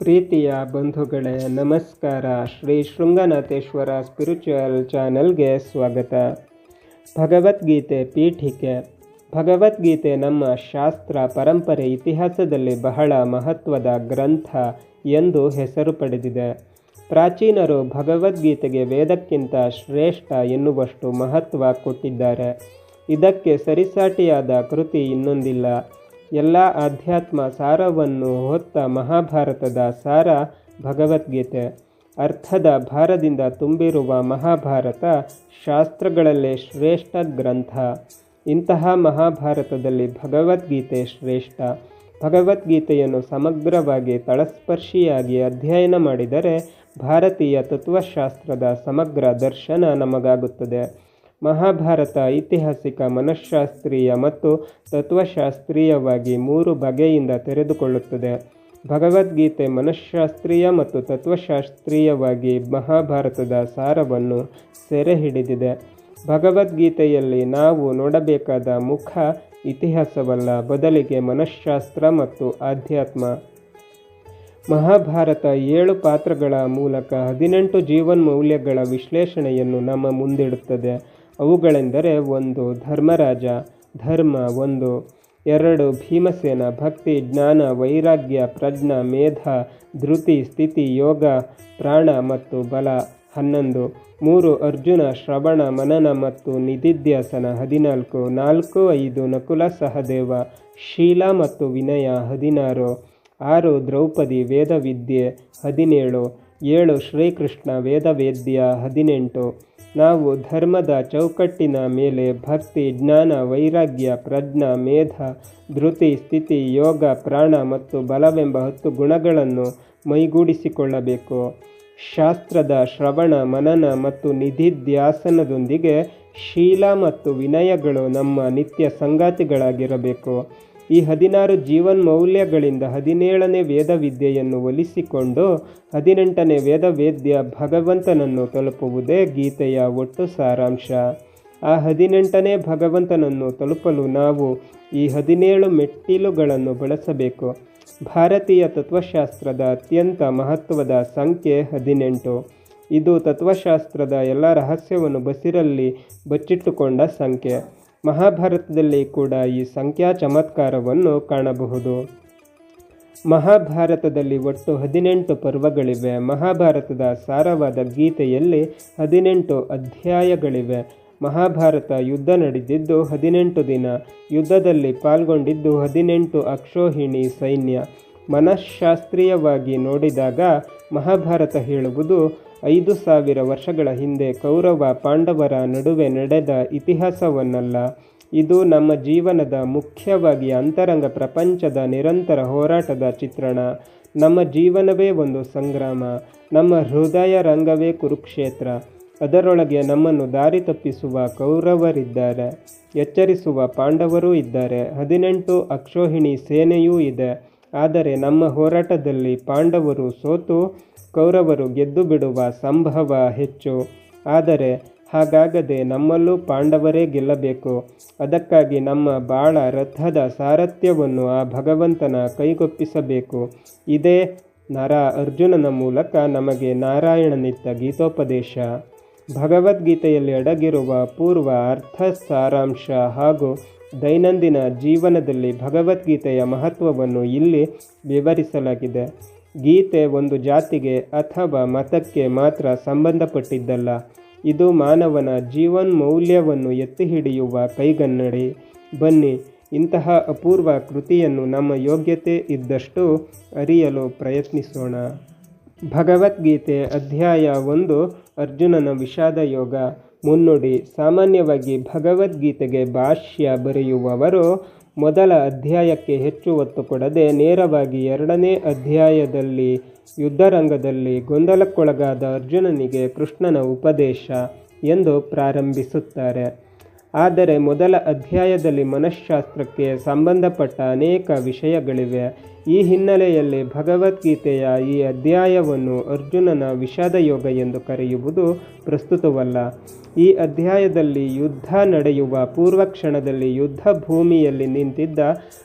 ಪ್ರೀತಿಯ ಬಂಧುಗಳೇ, ನಮಸ್ಕಾರ. ಶ್ರೀ ಶೃಂಗನಾಥೇಶ್ವರ ಸ್ಪಿರಿಚುವಲ್ ಚಾನೆಲ್ಗೆ ಸ್ವಾಗತ. ಭಗವದ್ಗೀತೆ ಪೀಠಿಕೆ. ಭಗವದ್ಗೀತೆ ನಮ್ಮ ಶಾಸ್ತ್ರ, ಪರಂಪರೆ, ಇತಿಹಾಸದಲ್ಲಿ ಬಹಳ ಮಹತ್ವದ ಗ್ರಂಥ ಎಂದು ಹೆಸರು ಪಡೆದಿದೆ. ಪ್ರಾಚೀನರು ಭಗವದ್ಗೀತೆಗೆ ವೇದಕ್ಕಿಂತ ಶ್ರೇಷ್ಠ ಎನ್ನುವಷ್ಟು ಮಹತ್ವ ಕೊಟ್ಟಿದ್ದಾರೆ. ಇದಕ್ಕೆ ಸರಿಸಾಟಿಯಾದ ಕೃತಿ ಇನ್ನೊಂದಿಲ್ಲ. ಎಲ್ಲ ಆಧ್ಯಾತ್ಮ ಸಾರವನ್ನು ಹೊತ್ತ ಮಹಾಭಾರತದ ಸಾರ ಭಗವದ್ಗೀತೆ. ಅರ್ಥದ ಭಾರದಿಂದ ತುಂಬಿರುವ ಮಹಾಭಾರತ ಶಾಸ್ತ್ರಗಳಲ್ಲೇ ಶ್ರೇಷ್ಠ ಗ್ರಂಥ. ಇಂತಹ ಮಹಾಭಾರತದಲ್ಲಿ ಭಗವದ್ಗೀತೆ ಶ್ರೇಷ್ಠ. ಭಗವದ್ಗೀತೆಯನ್ನು ಸಮಗ್ರವಾಗಿ ತಳಸ್ಪರ್ಶಿಯಾಗಿ ಅಧ್ಯಯನ ಮಾಡಿದರೆ ಭಾರತೀಯ ತತ್ವಶಾಸ್ತ್ರದ ಸಮಗ್ರ ದರ್ಶನ ನಮಗಾಗುತ್ತದೆ. ಮಹಾಭಾರತ ಐತಿಹಾಸಿಕ ಮನಃಶಾಸ್ತ್ರೀಯ ಮತ್ತು ತತ್ವಶಾಸ್ತ್ರೀಯವಾಗಿ ಮೂರು ಬಗೆಯಿಂದ ತೆರೆದುಕೊಳ್ಳುತ್ತದೆ. ಭಗವದ್ಗೀತೆ ಮನಃಶಾಸ್ತ್ರೀಯ ಮತ್ತು ತತ್ವಶಾಸ್ತ್ರೀಯವಾಗಿ ಮಹಾಭಾರತದ ಸಾರವನ್ನು ಸೆರೆ ಹಿಡಿದಿದೆ ಭಗವದ್ಗೀತೆಯಲ್ಲಿ ನಾವು ನೋಡಬೇಕಾದ ಮುಖ ಇತಿಹಾಸವಲ್ಲ, ಬದಲಿಗೆ ಮನಃಶಾಸ್ತ್ರ ಮತ್ತು ಆಧ್ಯಾತ್ಮ. ಮಹಾಭಾರತ ಏಳು ಪಾತ್ರಗಳ ಮೂಲಕ ಹದಿನೆಂಟು ಜೀವನ್ಮೌಲ್ಯಗಳ ವಿಶ್ಲೇಷಣೆಯನ್ನು ನಮ್ಮ ಮುಂದಿಡುತ್ತದೆ. ಅವುಗಳೆಂದರೆ ಒಂದು ಧರ್ಮರಾಜ, ಧರ್ಮ ಒಂದು, ಎರಡು ಭೀಮಸೇನ, ಭಕ್ತಿ, ಜ್ಞಾನ, ವೈರಾಗ್ಯ, ಪ್ರಜ್ಞಾ, ಮೇಧ, ಧೃತಿ, ಸ್ಥಿತಿ, ಯೋಗ, ಪ್ರಾಣ ಮತ್ತು ಬಲ, ಹನ್ನೊಂದು. ಮೂರು, ಅರ್ಜುನ, ಶ್ರವಣ, ಮನನ ಮತ್ತು ನಿಧಿಧ್ಯಾಸನ, ಹದಿನಾಲ್ಕು. ನಾಲ್ಕು, ಐದು, ನಕುಲ ಸಹದೇವ, ಶೀಲ ಮತ್ತು ವಿನಯ, ಹದಿನಾರು. ಆರು, ದ್ರೌಪದಿ, ವೇದವಿದ್ಯೆ, ಹದಿನೇಳು. ಏಳು, ಶ್ರೀಕೃಷ್ಣ, ವೇದವೇದ್ಯ, ಹದಿನೆಂಟು. ನಾವು ಧರ್ಮದ ಚೌಕಟ್ಟಿನ ಮೇಲೆ ಭಕ್ತಿ, ಜ್ಞಾನ, ವೈರಾಗ್ಯ, ಪ್ರಜ್ಞಾ, ಮೇಧ, ಧೃತಿ, ಸ್ಥಿತಿ, ಯೋಗ, ಪ್ರಾಣ ಮತ್ತು ಬಲವೆಂಬ ಹತ್ತು ಗುಣಗಳನ್ನು ಮೈಗೂಡಿಸಿಕೊಳ್ಳಬೇಕು. ಶಾಸ್ತ್ರದ ಶ್ರವಣ, ಮನನ ಮತ್ತು ನಿಧಿಧ್ಯಾಸನದೊಂದಿಗೆ ಶೀಲ ಮತ್ತು ವಿನಯಗಳು ನಮ್ಮ ನಿತ್ಯ ಸಂಗಾತಿಗಳಾಗಿರಬೇಕು. ಈ ಹದಿನಾರು ಜೀವನ್ಮೌಲ್ಯಗಳಿಂದ ಹದಿನೇಳನೇ ವೇದವಿದ್ಯೆಯನ್ನು ಒಲಿಸಿಕೊಂಡು ಹದಿನೆಂಟನೇ ವೇದವೇದ್ಯ ಭಗವಂತನನ್ನು ತಲುಪುವುದೇ ಗೀತೆಯ ಒಟ್ಟು ಸಾರಾಂಶ. ಆ ಹದಿನೆಂಟನೇ ಭಗವಂತನನ್ನು ತಲುಪಲು ನಾವು ಈ ಹದಿನೇಳು ಮೆಟ್ಟಿಲುಗಳನ್ನು ಬಳಸಬೇಕು. ಭಾರತೀಯ ತತ್ವಶಾಸ್ತ್ರದ ಅತ್ಯಂತ ಮಹತ್ವದ ಸಂಖ್ಯೆ ಹದಿನೆಂಟು. ಇದು ತತ್ವಶಾಸ್ತ್ರದ ಎಲ್ಲ ರಹಸ್ಯವನ್ನು ಬಸಿರಲ್ಲಿ ಬಚ್ಚಿಟ್ಟುಕೊಂಡ ಸಂಖ್ಯೆ. ಮಹಾಭಾರತದಲ್ಲಿ ಕೂಡ ಈ ಸಂಖ್ಯಾ ಚಮತ್ಕಾರವನ್ನು ಕಾಣಬಹುದು. ಮಹಾಭಾರತದಲ್ಲಿ ಒಟ್ಟು ಹದಿನೆಂಟು ಪರ್ವಗಳಿವೆ. ಮಹಾಭಾರತದ ಸಾರವಾದ ಗೀತೆಯಲ್ಲಿ ಹದಿನೆಂಟು ಅಧ್ಯಾಯಗಳಿವೆ. ಮಹಾಭಾರತ ಯುದ್ಧ ನಡೆದಿದ್ದು ಹದಿನೆಂಟು ದಿನ. ಯುದ್ಧದಲ್ಲಿ ಪಾಲ್ಗೊಂಡಿದ್ದು ಹದಿನೆಂಟು ಅಕ್ಷೋಹಿಣಿ ಸೈನ್ಯ. ಮನಃಶಾಸ್ತ್ರೀಯವಾಗಿ ನೋಡಿದಾಗ ಮಹಾಭಾರತ ಹೇಳುವುದು ಐದು ಸಾವಿರ ವರ್ಷಗಳ ಹಿಂದೆ ಕೌರವ ಪಾಂಡವರ ನಡುವೆ ನಡೆದ ಇತಿಹಾಸವನ್ನಲ್ಲ. ಇದು ನಮ್ಮ ಜೀವನದ ಮುಖ್ಯವಾಗಿ ಅಂತರಂಗ ಪ್ರಪಂಚದ ನಿರಂತರ ಹೋರಾಟದ ಚಿತ್ರಣ. ನಮ್ಮ ಜೀವನವೇ ಒಂದು ಸಂಗ್ರಾಮ. ನಮ್ಮ ಹೃದಯ ರಂಗವೇ ಕುರುಕ್ಷೇತ್ರ. ಅದರೊಳಗೆ ನಮ್ಮನ್ನು ದಾರಿ ತಪ್ಪಿಸುವ ಕೌರವರಿದ್ದಾರೆ. ಎಚ್ಚರಿಸುವ ಪಾಂಡವರೂ ಇದ್ದಾರೆ. ಹದಿನೆಂಟು ಅಕ್ಷೋಹಿಣಿ ಸೇನೆಯೂ ಇದೆ. ಆದರೆ ನಮ್ಮ ಹೋರಾಟದಲ್ಲಿ ಪಾಂಡವರು ಸೋತು, ಕೌರವರು ಗೆದ್ದು ಬಿಡುವ ಸಂಭವ ಹೆಚ್ಚು. ಆದರೆ ಹಾಗಾಗದೆ ನಮ್ಮಲ್ಲೂ ಪಾಂಡವರೇ ಗೆಲ್ಲಬೇಕು. ಅದಕ್ಕಾಗಿ ನಮ್ಮ ಬಾಳ ರಥದ ಸಾರಥ್ಯವನ್ನು ಆ ಭಗವಂತನ ಕೈಗೊಪ್ಪಿಸಬೇಕು. ಇದೇ ನರ ಅರ್ಜುನನ ಮೂಲಕ ನಮಗೆ ನಾರಾಯಣನಿತ್ತ ಗೀತೋಪದೇಶ. ಭಗವದ್ಗೀತೆಯಲ್ಲಿ ಅಡಗಿರುವ ಪೂರ್ವ ಅರ್ಥ ಸಾರಾಂಶ ಹಾಗೂ ದೈನಂದಿನ ಜೀವನದಲ್ಲಿ ಭಗವದ್ಗೀತೆಯ ಮಹತ್ವವನ್ನು ಇಲ್ಲಿ ವಿವರಿಸಲಾಗಿದೆ. ಗೀತೆ ಒಂದು ಜಾತಿಗೆ ಅಥವಾ ಮತಕ್ಕೆ ಮಾತ್ರ ಸಂಬಂಧಪಟ್ಟಿದ್ದಲ್ಲ. ಇದು ಮಾನವನ ಜೀವನ್ಮೌಲ್ಯವನ್ನು ಎತ್ತಿ ಹಿಡಿಯುವ ಕೈಗನ್ನಡಿ. ಬನ್ನಿ, ಇಂತಹ ಅಪೂರ್ವ ಕೃತಿಯನ್ನು ನಮ್ಮ ಯೋಗ್ಯತೆ ಇದ್ದಷ್ಟು ಅರಿಯಲು ಪ್ರಯತ್ನಿಸೋಣ. ಭಗವದ್ಗೀತೆ ಅಧ್ಯಾಯ ಒಂದು, ಅರ್ಜುನನ ವಿಷಾದ ಯೋಗ ಮುನ್ನುಡಿ. ಸಾಮಾನ್ಯವಾಗಿ ಭಗವದ್ಗೀತೆಗೆ ಭಾಷ್ಯ ಬರೆಯುವವರು ಮೊದಲ ಅಧ್ಯಾಯಕ್ಕೆ ಹೆಚ್ಚು ಒತ್ತು ಕೊಡದೆ ನೇರವಾಗಿ ಎರಡನೇ ಅಧ್ಯಾಯದಲ್ಲಿ, ಯುದ್ಧರಂಗದಲ್ಲಿ ಗೊಂದಲಕ್ಕೊಳಗಾದ ಅರ್ಜುನನಿಗೆ ಕೃಷ್ಣನ ಉಪದೇಶ ಎಂದು ಪ್ರಾರಂಭಿಸುತ್ತಾರೆ. ಆದರೆ ಮೊದಲ ಅಧ್ಯಾಯದಲ್ಲಿ ಮನಃಶಾಸ್ತ್ರಕ್ಕೆ ಸಂಬಂಧಪಟ್ಟ ಅನೇಕ ವಿಷಯಗಳಿವೆ. ಈ ಹಿನ್ನೆಲೆಯಲ್ಲಿ ಭಗವದ್ಗೀತೆಯ ಈ ಅಧ್ಯಾಯವನ್ನು ಅರ್ಜುನನ ವಿಷಾದ ಯೋಗ ಎಂದು ಕರೆಯುವುದು ಪ್ರಸ್ತುತವಲ್ಲ. ಈ ಅಧ್ಯಾಯದಲ್ಲಿ ಯುದ್ಧ ನಡೆಯುವ ಪೂರ್ವಕ್ಷಣದಲ್ಲಿ ಯುದ್ಧ ಭೂಮಿಯಲ್ಲಿ ನಿಂತಿದ್ದ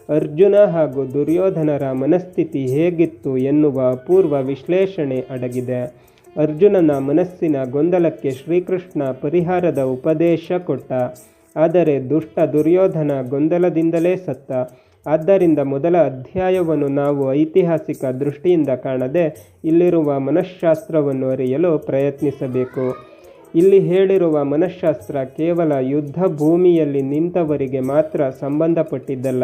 ಅರ್ಜುನ ಹಾಗೂ ದುರ್ಯೋಧನರ ಮನಸ್ಥಿತಿ ಹೇಗಿತ್ತು ಎನ್ನುವ ಪೂರ್ವ ವಿಶ್ಲೇಷಣೆ ಅಡಗಿದೆ. ಅರ್ಜುನನ ಮನಸ್ಸಿನ ಗೊಂದಲಕ್ಕೆ ಶ್ರೀಕೃಷ್ಣ ಪರಿಹಾರದ ಉಪದೇಶ ಕೊಟ್ಟ. ಆದರೆ ದುಷ್ಟ ದುರ್ಯೋಧನ ಗೊಂದಲದಿಂದಲೇ ಸತ್ತ. ಆದ್ದರಿಂದ ಮೊದಲ ಅಧ್ಯಾಯವನ್ನು ನಾವು ಐತಿಹಾಸಿಕ ದೃಷ್ಟಿಯಿಂದ ಕಾಣದೆ ಇಲ್ಲಿರುವ ಮನಃಶಾಸ್ತ್ರವನ್ನು ಅರಿಯಲು ಪ್ರಯತ್ನಿಸಬೇಕು. ಇಲ್ಲಿ ಹೇಳಿರುವ ಮನಃಶಾಸ್ತ್ರ ಕೇವಲ ಯುದ್ಧ ಭೂಮಿಯಲ್ಲಿ ನಿಂತವರಿಗೆ ಮಾತ್ರ ಸಂಬಂಧಪಟ್ಟಿದ್ದಲ್ಲ.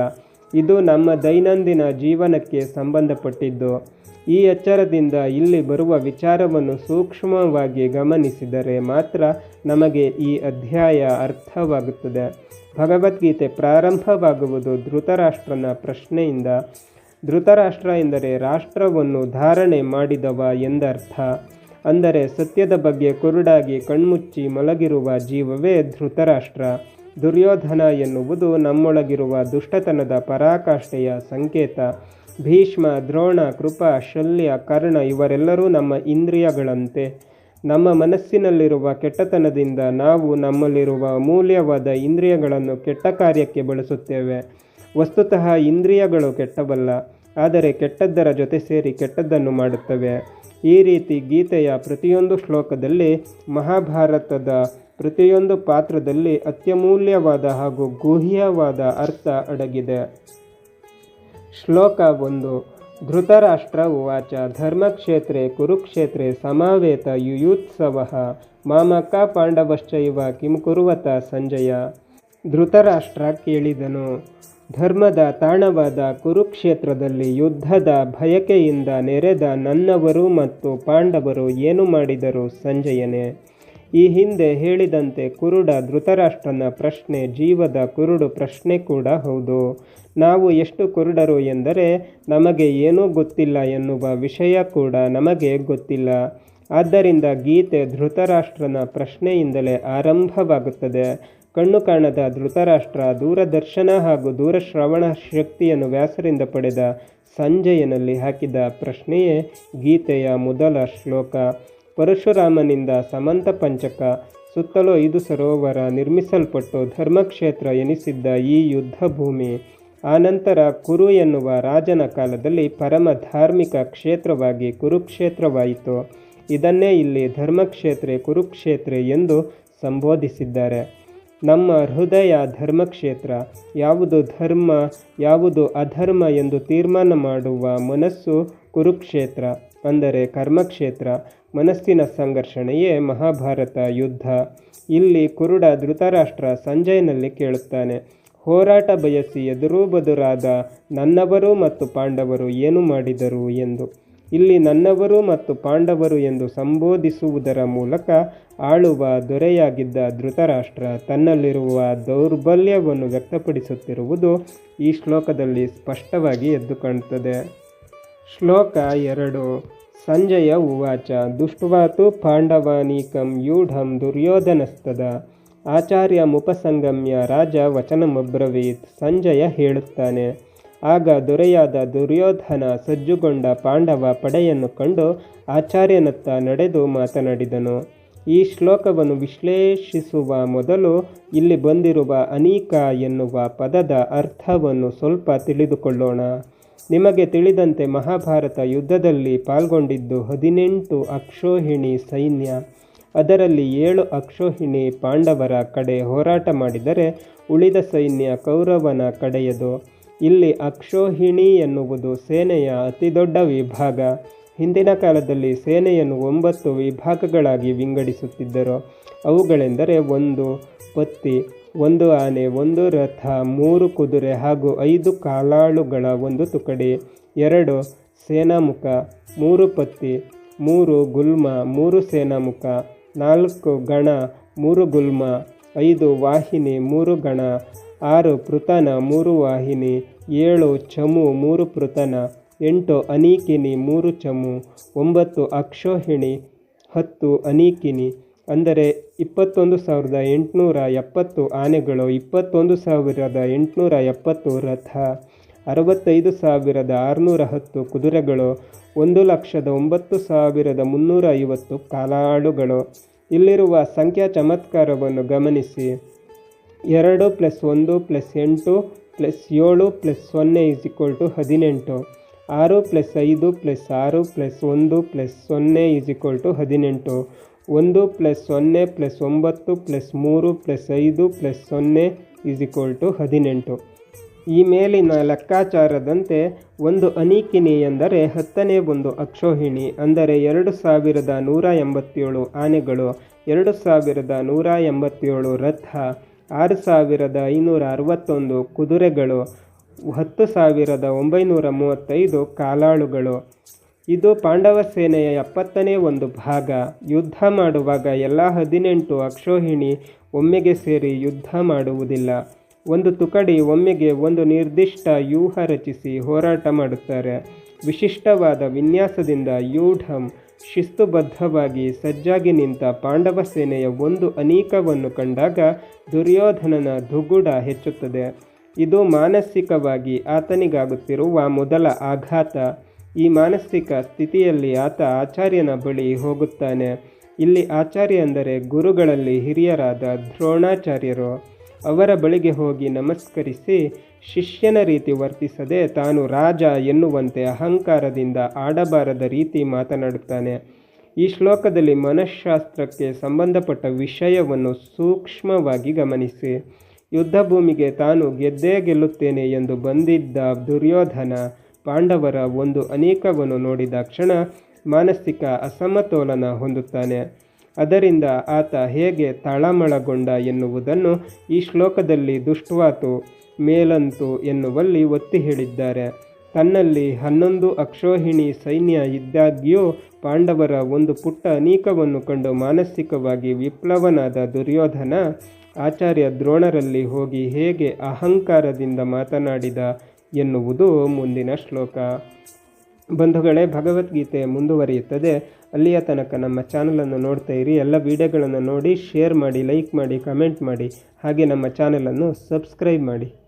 ಇದು ನಮ್ಮ ದೈನಂದಿನ ಜೀವನಕ್ಕೆ ಸಂಬಂಧಪಟ್ಟಿದ್ದು. ಈ ಎಚ್ಚರದಿಂದ ಇಲ್ಲಿ ಬರುವ ವಿಚಾರವನ್ನು ಸೂಕ್ಷ್ಮವಾಗಿ ಗಮನಿಸಿದರೆ ಮಾತ್ರ ನಮಗೆ ಈ ಅಧ್ಯಾಯ ಅರ್ಥವಾಗುತ್ತದೆ. ಭಗವದ್ಗೀತೆ ಪ್ರಾರಂಭವಾಗುವುದು ಧೃತರಾಷ್ಟ್ರನ ಪ್ರಶ್ನೆಯಿಂದ. ಧೃತರಾಷ್ಟ್ರ ಎಂದರೆ ರಾಷ್ಟ್ರವನ್ನು ಧಾರಣೆ ಮಾಡಿದವ ಎಂದರ್ಥ. ಅಂದರೆ ಸತ್ಯದ ಬಗ್ಗೆ ಕುರುಡಾಗಿ ಕಣ್ಮುಚ್ಚಿ ಮಲಗಿರುವ ಜೀವವೇ ಧೃತರಾಷ್ಟ್ರ. ದುರ್ಯೋಧನ ಎನ್ನುವುದು ನಮ್ಮೊಳಗಿರುವ ದುಷ್ಟತನದ ಪರಾಕಾಷ್ಠೆಯ ಸಂಕೇತ. ಭೀಷ್ಮ, ದ್ರೋಣ, ಕೃಪ, ಶಲ್ಯ, ಕರ್ಣ ಇವರೆಲ್ಲರೂ ನಮ್ಮ ಇಂದ್ರಿಯಗಳಂತೆ. ನಮ್ಮ ಮನಸ್ಸಿನಲ್ಲಿರುವ ಕೆಟ್ಟತನದಿಂದ ನಾವು ನಮ್ಮಲ್ಲಿರುವ ಅಮೂಲ್ಯವಾದ ಇಂದ್ರಿಯಗಳನ್ನು ಕೆಟ್ಟ ಕಾರ್ಯಕ್ಕೆ ಬಳಸುತ್ತೇವೆ. ವಸ್ತುತಃ ಇಂದ್ರಿಯಗಳು ಕೆಟ್ಟವಲ್ಲ, ಆದರೆ ಕೆಟ್ಟದ್ದರ ಜೊತೆ ಸೇರಿ ಕೆಟ್ಟದ್ದನ್ನು ಮಾಡುತ್ತವೆ. ಈ ರೀತಿ ಗೀತೆಯ ಪ್ರತಿಯೊಂದು ಶ್ಲೋಕದಲ್ಲಿ ಮಹಾಭಾರತದ ಪ್ರತಿಯೊಂದು ಪಾತ್ರದಲ್ಲಿ ಅತ್ಯಮೂಲ್ಯವಾದ ಹಾಗೂ ಗುಹ್ಯವಾದ ಅರ್ಥ ಅಡಗಿದೆ. ಶ್ಲೋಕ ಒಂದು. ಧೃತರಾಷ್ಟ್ರ ಉವಾಚ. ಧರ್ಮಕ್ಷೇತ್ರೆ ಕುರುಕ್ಷೇತ್ರೆ ಸಮಾವೇತ ಯುಯುತ್ಸವ. ಮಾಮಕ ಪಾಂಡವಶ್ಚೈವ ಕಿಂ ಕುರುವತ ಸಂಜಯ. ಧೃತರಾಷ್ಟ್ರ ಕೇಳಿದನು. ಧರ್ಮದ ತಾಣವಾದ ಕುರುಕ್ಷೇತ್ರದಲ್ಲಿ ಯುದ್ಧದ ಭಯಕೆಯಿಂದ ನೆರೆದ ನನ್ನವರು ಮತ್ತು ಪಾಂಡವರು ಏನು ಮಾಡಿದರು ಸಂಜಯನೇ? ಈ ಹಿಂದೆ ಹೇಳಿದಂತೆ ಕುರುಡ ಧೃತರಾಷ್ಟ್ರನ ಪ್ರಶ್ನೆ ಜೀವದ ಕುರುಡು ಪ್ರಶ್ನೆ ಕೂಡ ಹೌದು. ನಾವು ಎಷ್ಟು ಕುರುಡರು ಎಂದರೆ ನಮಗೆ ಏನೂ ಗೊತ್ತಿಲ್ಲ ಎನ್ನುವ ವಿಷಯ ಕೂಡ ನಮಗೆ ಗೊತ್ತಿಲ್ಲ. ಆದ್ದರಿಂದ ಗೀತೆ ಧೃತರಾಷ್ಟ್ರನ ಪ್ರಶ್ನೆಯಿಂದಲೇ ಆರಂಭವಾಗುತ್ತದೆ. ಕಣ್ಣು ಕಾಣದ ಧೃತರಾಷ್ಟ್ರ ದೂರದರ್ಶನ ಹಾಗೂ ದೂರಶ್ರವಣ ಶಕ್ತಿಯನ್ನು ವ್ಯಾಸರಿಂದ ಪಡೆದ ಸಂಜಯನಲ್ಲಿ ಹಾಕಿದ ಪ್ರಶ್ನೆಯೇ ಗೀತೆಯ ಮೊದಲ ಶ್ಲೋಕ. ಪರಶುರಾಮನಿಂದ ಸಮಂತ ಪಂಚಕ, ಸುತ್ತಲೂ ಐದು ಸರೋವರ ನಿರ್ಮಿಸಲ್ಪಟ್ಟು ಧರ್ಮಕ್ಷೇತ್ರ ಎನಿಸಿದ್ದ ಈ ಯುದ್ಧ ಭೂಮಿ, ಆನಂತರ ಕುರು ಎನ್ನುವ ರಾಜನ ಕಾಲದಲ್ಲಿ ಪರಮ ಧಾರ್ಮಿಕ ಕ್ಷೇತ್ರವಾಗಿ ಕುರುಕ್ಷೇತ್ರವಾಯಿತು. ಇದನ್ನೇ ಇಲ್ಲಿ ಧರ್ಮಕ್ಷೇತ್ರ ಕುರುಕ್ಷೇತ್ರ ಎಂದು ಸಂಬೋಧಿಸಿದ್ದಾರೆ. ನಮ್ಮ ಹೃದಯ ಧರ್ಮಕ್ಷೇತ್ರ, ಯಾವುದು ಧರ್ಮ, ಯಾವುದು ಅಧರ್ಮ ಎಂದು ತೀರ್ಮಾನ ಮಾಡುವ ಮನಸ್ಸು ಕುರುಕ್ಷೇತ್ರ, ಅಂದರೆ ಕರ್ಮಕ್ಷೇತ್ರ. ಮನಸ್ಸಿನ ಸಂಘರ್ಷಣೆಯೇ ಮಹಾಭಾರತ ಯುದ್ಧ. ಇಲ್ಲಿ ಕುರುಡ ಧೃತರಾಷ್ಟ್ರ ಸಂಜಯನಲ್ಲಿ ಕೇಳುತ್ತಾನೆ, ಹೋರಾಟ ಬಯಸಿ ಎದುರೂ ಬದುರಾದ ನನ್ನವರು ಮತ್ತು ಪಾಂಡವರು ಏನು ಮಾಡಿದರು ಎಂದು. ಇಲ್ಲಿ ನನ್ನವರು ಮತ್ತು ಪಾಂಡವರು ಎಂದು ಸಂಬೋಧಿಸುವುದರ ಮೂಲಕ ಆಳುವ ದೊರೆಯಾಗಿದ್ದ ಧೃತರಾಷ್ಟ್ರ ತನ್ನಲ್ಲಿರುವ ದೌರ್ಬಲ್ಯವನ್ನು ವ್ಯಕ್ತಪಡಿಸುತ್ತಿರುವುದು ಈ ಶ್ಲೋಕದಲ್ಲಿ ಸ್ಪಷ್ಟವಾಗಿ ಎದ್ದು ಕಾಣುತ್ತದೆ. ಶ್ಲೋಕ ಎರಡು ಸಂಜಯ ಉವಾಚ, ದುಷ್ಟ್ವಾತು ಪಾಂಡವಾನೀಕಂ ಯೂಢಂ ದುರ್ಯೋಧನಸ್ತದ, ಆಚಾರ್ಯ ಮುಪಸಂಗಮ್ಯ ರಾಜ ವಚನಮಬ್ರವೀತ್ ಸಂಜಯ ಹೇಳುತ್ತಾನೆ. ಆಗ ದೊರೆಯಾದ ದುರ್ಯೋಧನ ಸಜ್ಜುಗೊಂಡ ಪಾಂಡವ ಪಡೆಯನ್ನು ಕಂಡು ಆಚಾರ್ಯನತ್ತ ನಡೆದು ಮಾತನಾಡಿದನು. ಈ ಶ್ಲೋಕವನ್ನು ವಿಶ್ಲೇಷಿಸುವ ಮೊದಲು ಇಲ್ಲಿ ಬಂದಿರುವ ಅನೀಕ ಎನ್ನುವ ಪದದ ಅರ್ಥವನ್ನು ಸ್ವಲ್ಪ ತಿಳಿದುಕೊಳ್ಳೋಣ. ನಿಮಗೆ ತಿಳಿದಂತೆ ಮಹಾಭಾರತ ಯುದ್ಧದಲ್ಲಿ ಪಾಲ್ಗೊಂಡಿದ್ದು ಹದಿನೆಂಟು ಅಕ್ಷೋಹಿಣಿ ಸೈನ್ಯ. ಅದರಲ್ಲಿ ಏಳು ಅಕ್ಷೋಹಿಣಿ ಪಾಂಡವರ ಕಡೆ ಹೋರಾಟ ಮಾಡಿದರೆ ಉಳಿದ ಸೈನ್ಯ ಕೌರವನ ಕಡೆಯದು. ಇಲ್ಲಿ ಅಕ್ಷೋಹಿಣಿ ಎನ್ನುವುದು ಸೇನೆಯ ಅತಿದೊಡ್ಡ ವಿಭಾಗ. ಹಿಂದಿನ ಕಾಲದಲ್ಲಿ ಸೇನೆಯನ್ನು ಒಂಬತ್ತು ವಿಭಾಗಗಳಾಗಿ ವಿಂಗಡಿಸುತ್ತಿದ್ದರು. ಅವುಗಳೆಂದರೆ ಒಂದು, ಪತ್ತಿ ಒಂದು ಆನೆ, ಒಂದು ರಥ, ಮೂರು ಕುದುರೆ ಹಾಗೂ ಐದು ಕಾಲಾಳುಗಳ ಒಂದು ತುಕಡಿ, ಎರಡು ಸೇನಾಮುಖ, ಮೂರು ಪತ್ತಿ, ಮೂರು ಗುಲ್ಮ, ಮೂರು ಸೇನಾಮುಖ, ನಾಲ್ಕು ಗಣ, ಮೂರು ಗುಲ್ಮ, ಐದು ವಾಹಿನಿ, ಮೂರು ಗಣ, ಆರು ಪೃತನ, ಮೂರು ವಾಹಿನಿ, ಏಳು ಚಮು, ಮೂರು ಪೃತನ, ಎಂಟು ಅನೀಕಿನಿ, ಮೂರು ಚಮು, ಒಂಬತ್ತು ಅಕ್ಷೋಹಿಣಿ, ಹತ್ತು ಅನೀಕಿನಿ ಅಂದರೆ ಇಪ್ಪತ್ತೊಂದು ಸಾವಿರದ ಎಂಟುನೂರ ಎಪ್ಪತ್ತು ಆನೆಗಳು, ಇಪ್ಪತ್ತೊಂದು ಸಾವಿರದ ಎಂಟುನೂರ ಎಪ್ಪತ್ತು ರಥ, ಅರವತ್ತೈದು ಸಾವಿರದ ಆರುನೂರ ಹತ್ತು ಕುದುರೆಗಳು, ಒಂದು ಲಕ್ಷದ ಒಂಬತ್ತು ಸಾವಿರದ ಮುನ್ನೂರ ಐವತ್ತು ಕಾಲಾಳುಗಳು. ಇಲ್ಲಿರುವ ಸಂಖ್ಯಾ ಚಮತ್ಕಾರವನ್ನು ಗಮನಿಸಿ. ಎರಡು ಪ್ಲಸ್ ಒಂದು ಪ್ಲಸ್ ಎಂಟು ಪ್ಲಸ್ ಏಳು ಪ್ಲಸ್ ಸೊನ್ನೆ ಇಸ್ ಈಕ್ವಲ್ ಟು ಹದಿನೆಂಟು. ಆರು ಪ್ಲಸ್ ಐದು ಪ್ಲಸ್ ಆರು ಪ್ಲಸ್ ಒಂದು ಪ್ಲಸ್ ಸೊನ್ನೆ ಇಸ್ ಈಕ್ವಲ್ ಟು ಹದಿನೆಂಟು. ಒಂದು ಪ್ಲಸ್ ಸೊನ್ನೆ ಪ್ಲಸ್ ಒಂಬತ್ತು ಪ್ಲಸ್ ಮೂರು ಪ್ಲಸ್ ಐದು ಪ್ಲಸ್ ಸೊನ್ನೆ ಇಸ್ ಈಕ್ವಲ್ ಟು ಹದಿನೆಂಟು. ಈ ಮೇಲಿನ ಲೆಕ್ಕಾಚಾರದಂತೆ ಒಂದು ಅನೀಕಿನಿ ಎಂದರೆ ಹತ್ತನೇ ಒಂದು ಅಕ್ಷೋಹಿಣಿ, ಅಂದರೆ ಎರಡು ಸಾವಿರದ ನೂರ ಎಂಬತ್ತೇಳು ಆನೆಗಳು, ಎರಡು ಸಾವಿರದ ನೂರ ಎಂಬತ್ತೇಳು ರಥ, ಆರು ಸಾವಿರದ ಐನೂರ ಅರವತ್ತೊಂದು ಕುದುರೆಗಳು, ಹತ್ತು ಸಾವಿರದ ಒಂಬೈನೂರ ಮೂವತ್ತೈದು ಕಾಲಾಳುಗಳು. ಇದು ಪಾಂಡವ ಸೇನೆಯ ಎಪ್ಪತ್ತನೇ ಒಂದು ಭಾಗ. ಯುದ್ಧ ಮಾಡುವಾಗ ಎಲ್ಲ ಹದಿನೆಂಟು ಅಕ್ಷೋಹಿಣಿ ಒಮ್ಮೆಗೆ ಸೇರಿ ಯುದ್ಧ ಮಾಡುವುದಿಲ್ಲ. ಒಂದು ತುಕಡಿ ಒಮ್ಮೆಗೆ ಒಂದು ನಿರ್ದಿಷ್ಟ ವ್ಯೂಹ ರಚಿಸಿ ಹೋರಾಟ ಮಾಡುತ್ತಾರೆ. ವಿಶಿಷ್ಟವಾದ ವಿನ್ಯಾಸದಿಂದ ಯೂಢಂ ಶಿಸ್ತುಬದ್ಧವಾಗಿ ಸಜ್ಜಾಗಿ ನಿಂತ ಪಾಂಡವ ಸೇನೆಯ ಒಂದು ಅನೇಕವನ್ನು ಕಂಡಾಗ ದುರ್ಯೋಧನನ ದುಗುಡ ಹೆಚ್ಚುತ್ತದೆ. ಇದು ಮಾನಸಿಕವಾಗಿ ಆತನಿಗಾಗುತ್ತಿರುವ ಮೊದಲ ಆಘಾತ. ಈ ಮಾನಸಿಕ ಸ್ಥಿತಿಯಲ್ಲಿ ಆತ ಆಚಾರ್ಯನ ಬಳಿ ಹೋಗುತ್ತಾನೆ. ಇಲ್ಲಿ ಆಚಾರ್ಯ ಅಂದರೆ ಗುರುಗಳಲ್ಲಿ ಹಿರಿಯರಾದ ದ್ರೋಣಾಚಾರ್ಯರು. ಅವರ ಬಳಿಗೆ ಹೋಗಿ ನಮಸ್ಕರಿಸಿ, ಶಿಷ್ಯನ ರೀತಿ ವರ್ತಿಸದೆ ತಾನು ರಾಜ ಎನ್ನುವಂತೆ ಅಹಂಕಾರದಿಂದ ಆಡಬಾರದ ರೀತಿ ಮಾತನಾಡುತ್ತಾನೆ. ಈ ಶ್ಲೋಕದಲ್ಲಿ ಮನಃಶಾಸ್ತ್ರಕ್ಕೆ ಸಂಬಂಧಪಟ್ಟ ವಿಷಯವನ್ನು ಸೂಕ್ಷ್ಮವಾಗಿ ಗಮನಿಸಿ. ಯುದ್ಧಭೂಮಿಗೆ ತಾನು ಗೆದ್ದೇ ಗೆಲ್ಲುತ್ತೇನೆ ಎಂದು ಬಂದಿದ್ದ ದುರ್ಯೋಧನ ಪಾಂಡವರ ಒಂದು ಅನೇಕವನ್ನು ನೋಡಿದ ಕ್ಷಣ ಮಾನಸಿಕ ಅಸಮತೋಲನ ಹೊಂದುತ್ತಾನೆ. ಅದರಿಂದ ಆತ ಹೇಗೆ ತಾಳಮಳಗೊಂಡ ಎನ್ನುವುದನ್ನು ಈ ಶ್ಲೋಕದಲ್ಲಿ ದುಷ್ಟವಾತು ಮೇಲಂತು ಎನ್ನುವಲ್ಲಿ ಒತ್ತಿ ಹೇಳಿದ್ದಾರೆ. ತನ್ನಲ್ಲಿ ಹನ್ನೊಂದು ಅಕ್ಷೋಹಿಣಿ ಸೈನ್ಯ ಇದ್ದಾಗ್ಯೂ ಪಾಂಡವರ ಒಂದು ಪುಟ್ಟ ಅನೀಕವನ್ನು ಕಂಡು ಮಾನಸಿಕವಾಗಿ ವಿಪ್ಲವನಾದ ದುರ್ಯೋಧನ ಆಚಾರ್ಯ ದ್ರೋಣರಲ್ಲಿ ಹೋಗಿ ಹೇಗೆ ಅಹಂಕಾರದಿಂದ ಮಾತನಾಡಿದ ಎನ್ನುವುದು ಮುಂದಿನ ಶ್ಲೋಕ. ಬಂಧುಗಳೇ, ಭಗವದ್ಗೀತೆ ಮುಂದುವರಿಯುತ್ತದೆ. ಅಲ್ಲಿಯ ತನಕ ನಮ್ಮ ಚಾನಲನ್ನು ನೋಡ್ತಾ ಇರಿ. ಎಲ್ಲ ವಿಡಿಯೋಗಳನ್ನು ನೋಡಿ, ಶೇರ್ ಮಾಡಿ, ಲೈಕ್ ಮಾಡಿ, ಕಮೆಂಟ್ ಮಾಡಿ. ಹಾಗೆ ನಮ್ಮ ಚಾನಲನ್ನು ಸಬ್ಸ್ಕ್ರೈಬ್ ಮಾಡಿ.